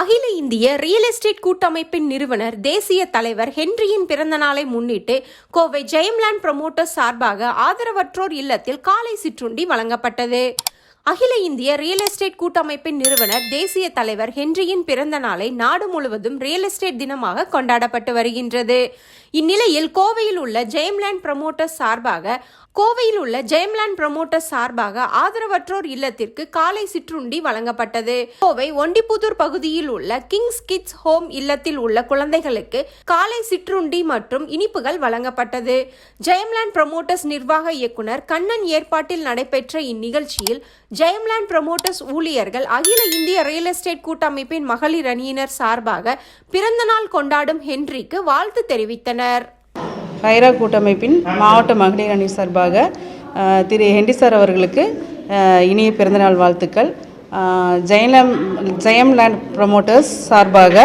அகில இந்திய real estate கூட்டமைப்பின் நிறுவனர் தேசிய தலைவர் ஹென்ரியின் பிறந்த நாளை முன்னிட்டு கோவை ஜெயம்லேண்ட் ப்ரமோட்டர்ஸ் சார்பாக ஆதரவற்றோர் இல்லத்தில் காலை சிற்றுண்டி வழங்கப்பட்டது. அகில இந்திய ரியல் எஸ்டேட் கூட்டமைப்பின் நிறுவனர் தேசிய தலைவர் ஹென்ரியின் பிறந்த நாளை நாடு முழுவதும் ரியல் எஸ்டேட் தினமாக கொண்டாடப்பட்டு வருகின்றது. இந்நிலையில் கோவையில் உள்ள ஜெயம்லேண்ட் புரமோட்டர்ஸ் சார்பாக கோவையில் உள்ள ஜெயம்லேண்ட் புரமோட்டர்ஸ் சார்பாக ஆதரவற்றோர் இல்லத்திற்கு காலை சிற்றுண்டி வழங்கப்பட்டது. கோவை ஒண்டிப்புதூர் பகுதியில் உள்ள கிங்ஸ் கிட்ஸ் ஹோம் இல்லத்தில் உள்ள குழந்தைகளுக்கு காலை சிற்றுண்டி மற்றும் இனிப்புகள் வழங்கப்பட்டது. ஜெயம்லேண்ட் ப்ரமோட்டர்ஸ் நிர்வாக இயக்குனர் கண்ணன் ஏற்பாட்டில் நடைபெற்ற இந்நிகழ்ச்சியில் ஜெயம்லேண்ட் ப்ரமோட்டர்ஸ் ஊழியர்கள் அகில இந்திய ரியல் எஸ்டேட் கூட்டமைப்பின் மகளிர் அணியினர் சார்பாக பிறந்தநாள் கொண்டாடும் ஹென்ரிக்கு வாழ்த்து தெரிவித்தனர். ஹைரா கூட்டமைப்பின் மாவட்ட மகளிர் அணி சார்பாக திரு ஹென்டி சார் அவர்களுக்கு இனிய பிறந்தநாள் வாழ்த்துக்கள். ஜெயலம் ஜெயம்லேண்ட் ப்ரமோட்டர்ஸ் சார்பாக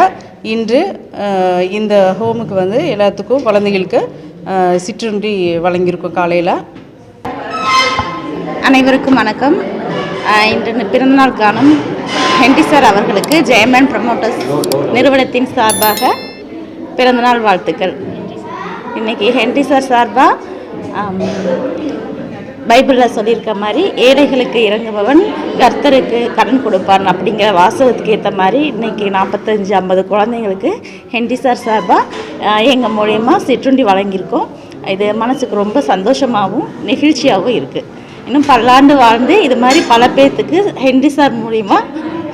இன்று இந்த ஹோமுக்கு வந்து எல்லாத்துக்கும் குழந்தைகளுக்கு சிற்றுண்டி வழங்கியிருக்கோம் காலையில். அனைவருக்கும் வணக்கம். இன்று பிறந்தநாள் காணும் ஹென்டி சார் அவர்களுக்கு ஜெயமேன் ப்ரமோட்டர்ஸ் நிறுவனத்தின் சார்பாக பிறந்தநாள் வாழ்த்துக்கள். இன்னைக்கு ஹெண்டி சார் சார்பாக பைபிளில் சொல்லியிருக்க மாதிரி ஏழைகளுக்கு இறங்குபவன் கர்த்தருக்கு கடன் கொடுப்பான் அப்படிங்கிற வாசகத்துக்கு ஏற்ற மாதிரி இன்னைக்கு நாற்பத்தஞ்சு ஐம்பது குழந்தைங்களுக்கு ஹென்டி சார் சார்பாக எங்கள் மூலயமா சிற்றுண்டி வழங்கியிருக்கோம். இது மனசுக்கு ரொம்ப சந்தோஷமாகவும் நெகிழ்ச்சியாகவும் இருக்குது இன்னும் பல்லாண்டு வாழ்ந்து இது மாதிரி பல பேர்த்துக்கு ஹென்றி சார் மூலிமா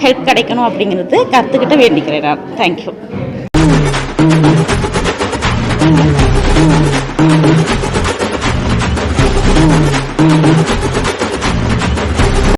ஹெல்ப் கிடைக்கணும் அப்படிங்கிறது கற்றுக்கிட்ட வேண்டிக்கிறேன் நான். தேங்க்யூ